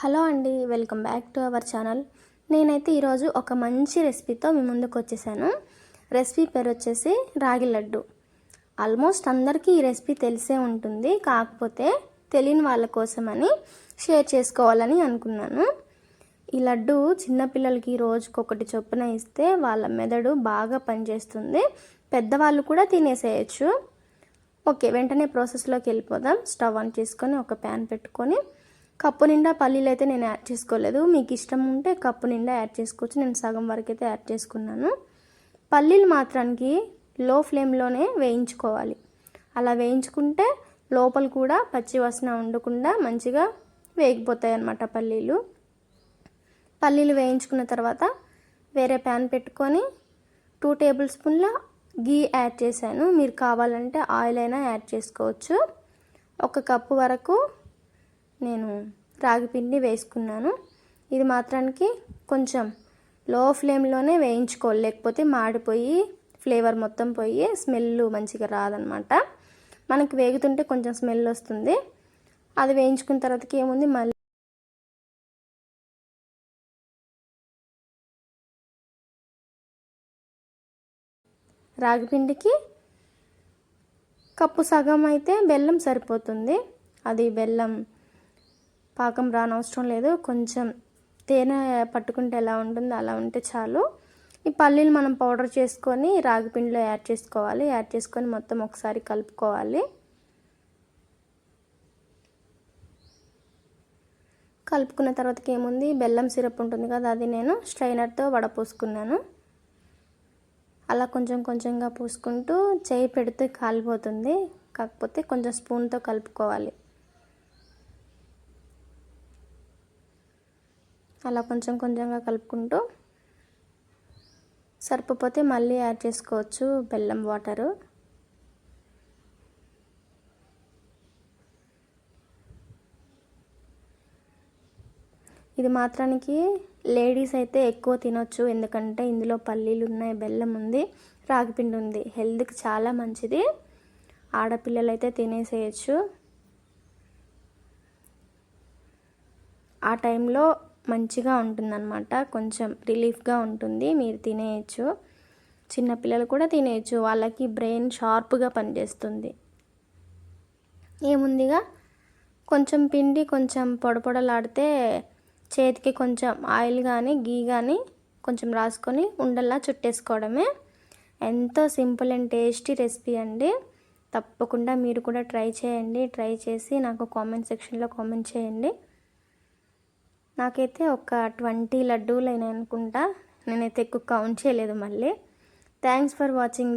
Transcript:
Hello అండి welcome back to our channel. నేనైతే ఈరోజు ఒక మంచి రెసిపీతో మీ ముందుకు వచ్చేసాను. రెసిపీ పేరు వచ్చేసి రాగి లడ్డు. ఆల్మోస్ట్ అందరికీ ఈ రెసిపీ తెలిసే ఉంటుంది కాకపోతే తెలియని వాళ్ళ కోసమని షేర్ చేసుకోవాలని అనుకున్నాను. ఈ లడ్డు చిన్నపిల్లలకి రోజుకొకటి చొప్పున ఇస్తే వాళ్ళ మెదడు బాగా పనిచేస్తుంది. పెద్దవాళ్ళు కూడా తినేసేయచ్చు. ఓకే వెంటనే ప్రాసెస్లోకి వెళ్ళిపోదాం. స్టవ్ ఆన్ చేసుకొని ఒక ప్యాన్ పెట్టుకొని కప్పు నిండా పల్లీలు అయితే నేను యాడ్ చేసుకోలేదు. మీకు ఇష్టం ఉంటే కప్పు నిండా యాడ్ చేసుకోవచ్చు. నేను సగం వరకు అయితే యాడ్ చేసుకున్నాను. పల్లీలు మాత్రానికి లో ఫ్లేమ్లోనే వేయించుకోవాలి. అలా వేయించుకుంటే లోపల కూడా పచ్చి వాసన ఉండకుండా మంచిగా వేగిపోతాయి అన్నమాట పల్లీలు. పల్లీలు వేయించుకున్న తర్వాత వేరే ప్యాన్ పెట్టుకొని టూ టేబుల్ స్పూన్ల గీ యాడ్ చేశాను. మీరు కావాలంటే ఆయిల్ అయినా యాడ్ చేసుకోవచ్చు. ఒక కప్పు వరకు నేను రాగి పిండి వేసుకున్నాను. ఇది మాత్రానికి కొంచెం లో ఫ్లేమ్లోనే వేయించుకోవాలి. లేకపోతే మాడిపోయి ఫ్లేవర్ మొత్తం పోయి స్మెల్ మంచిగా రాదనమాట. మనకి వేగుతుంటే కొంచెం స్మెల్ వస్తుంది. అది వేయించుకున్న తర్వాతకి ఏముంది? మళ్ళీ రాగిపిండికి కప్పు సగం అయితే బెల్లం సరిపోతుంది. అది బెల్లం పాకం రానవసరం లేదు. కొంచెం తేనె పట్టుకుంటే ఎలా ఉంటుందో అలా ఉంటే చాలు. ఈ పల్లీలు మనం పౌడర్ చేసుకొని రాగి పిండిలో యాడ్ చేసుకోవాలి. యాడ్ చేసుకొని మొత్తం ఒకసారి కలుపుకోవాలి. కలుపుకున్న తర్వాతకి ఏముంది? బెల్లం సిరప్ ఉంటుంది కదా అది నేను స్ట్రైనర్తో వడపోసుకున్నాను. అలా కొంచెం కొంచెంగా పూసుకుంటూ చేయి పెడితే కాలిపోతుంది. కాకపోతే కొంచెం స్పూన్తో కలుపుకోవాలి. అలా కొంచెం కొంచెంగా కలుపుకుంటూ సరిపోతే మళ్ళీ యాడ్ చేసుకోవచ్చు బెల్లం వాటరు. ఇది మాత్రానికి లేడీస్ అయితే ఎక్కువ తినొచ్చు ఎందుకంటే ఇందులో పల్లీలు ఉన్నాయి బెల్లం ఉంది రాగిపిండి ఉంది. హెల్త్కి చాలా మంచిది. ఆడపిల్లలు అయితే తినేసేయచ్చు. ఆ టైంలో మంచిగా ఉంటుందన్నమాట. కొంచెం రిలీఫ్గా ఉంటుంది. మీరు తినేయచ్చు. చిన్నపిల్లలు కూడా తినేయచ్చు. వాళ్ళకి బ్రెయిన్ షార్ప్గా పనిచేస్తుంది. ఏముందిగా? కొంచెం పిండి కొంచెం పొడపొడలాడితే చేతికి కొంచెం ఆయిల్ కానీ గీ కానీ కొంచెం రాసుకొని ఉండల్లా చుట్టేసుకోవడమే. ఎంతో సింపుల్ అండ్ టేస్టీ రెసిపీ అండి. తప్పకుండా మీరు కూడా ట్రై చేయండి. ట్రై చేసి నాకు కామెంట్ సెక్షన్లో కామెంట్ చేయండి. నాకైతే ఒక ట్వంటీ లడ్డూలు అయినాయి అనుకుంటా నేనైతే ఎక్కువ కౌంట్ చేయలేదు మళ్ళీ. Thanks for watching